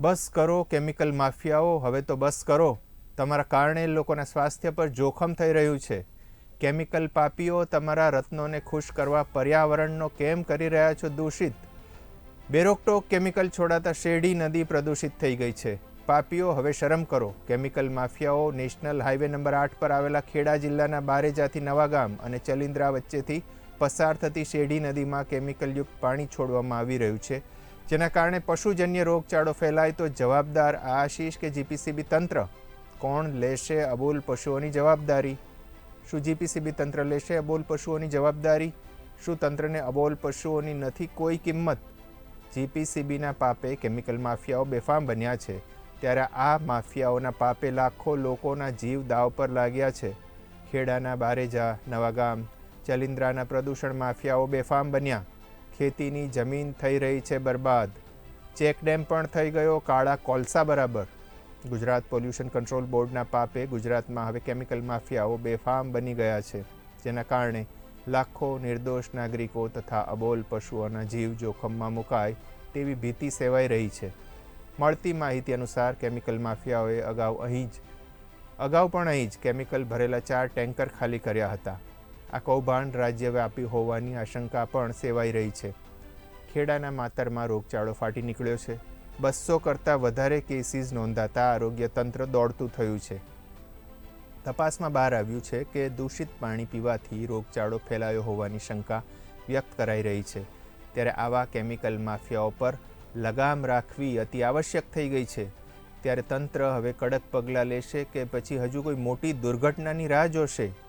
બસ કરો કેમિકલ માફિયાઓ, હવે તો બસ કરો. તમારા કારણે લોકોના સ્વાસ્થ્ય પર જોખમ થઈ રહ્યું છે. કેમિકલ પાપીઓ તમારા રત્નોને ખુશ કરવા પર્યાવરણનો કેમ કરી રહ્યા છો દૂષિત? બેરોકટોક કેમિકલ છોડાતા શેરડી નદી પ્રદૂષિત થઈ ગઈ છે. પાપીઓ, હવે શરમ કરો. કેમિકલ માફિયાઓ નેશનલ હાઈવે નંબર આઠ પર આવેલા ખેડા જિલ્લાના બારેજાથી નવાગામ અને ચલિન્દ્રા વચ્ચેથી પસાર થતી શેરડી નદીમાં કેમિકલયુક્ત પાણી છોડવામાં આવી રહ્યું છે. જેના કારણે પશુજન્ય રોગચાળો ફેલાય તો જવાબદાર આશીષ કે જીપીસીબી તંત્ર? કોણ લેશે અબોલ પશુઓની જવાબદારી? શું જીપીસીબી તંત્ર લેશે અબોલ પશુઓની જવાબદારી? શું તંત્રને અબોલ પશુઓની નથી કોઈ કિંમત? જીપીસીબીના પાપે કેમિકલ માફિયાઓ બેફામ બન્યા છે. ત્યારે આ માફિયાઓના પાપે લાખો લોકોના જીવ દાવ પર લાગ્યા છે. ખેડાના બારેજા, નવાગામ ચલિન્દ્રાના પ્રદૂષણ માફિયાઓ બેફામ બન્યા. ખેતીની જમીન થઈ રહી છે બરબાદ. ચેકડેમ પણ થઈ ગયો કાળા કોલસા બરાબર. ગુજરાત પોલ્યુશન કંટ્રોલ બોર્ડના પાપે ગુજરાતમાં હવે કેમિકલ માફિયાઓ બેફામ બની ગયા છે, જેના કારણે લાખો નિર્દોષ નાગરિકો તથા અબોલ પશુઓના જીવ જોખમમાં મુકાય તેવી ભીતિ સેવાઈ રહી છે. મળતી માહિતી અનુસાર કેમિકલ માફિયાઓએ અગાઉ અહીં જ, અગાઉ પણ અહીં જ કેમિકલ ભરેલા ચાર ટેન્કર ખાલી કર્યા હતા. આ કૌભાંડ રાજ્યવ્યાપી હોવાની આશંકા પણ સેવાઈ રહી છે. ખેડાના માતરમાં રોગચાળો ફાટી નીકળ્યો છે. બસો કરતાં વધારે કેસીસ નોંધાતા આરોગ્ય તંત્ર દોડતું થયું છે. તપાસમાં બહાર આવ્યું છે કે દૂષિત પાણી પીવાથી રોગચાળો ફેલાયો હોવાની શંકા વ્યક્ત કરાઈ રહી છે. ત્યારે આવા કેમિકલ માફિયાઓ પર લગામ રાખવી અતિ આવશ્યક થઈ ગઈ છે. ત્યારે તંત્ર હવે કડક પગલાં લેશે કે પછી હજુ કોઈ મોટી દુર્ઘટનાની રાહ જોશે?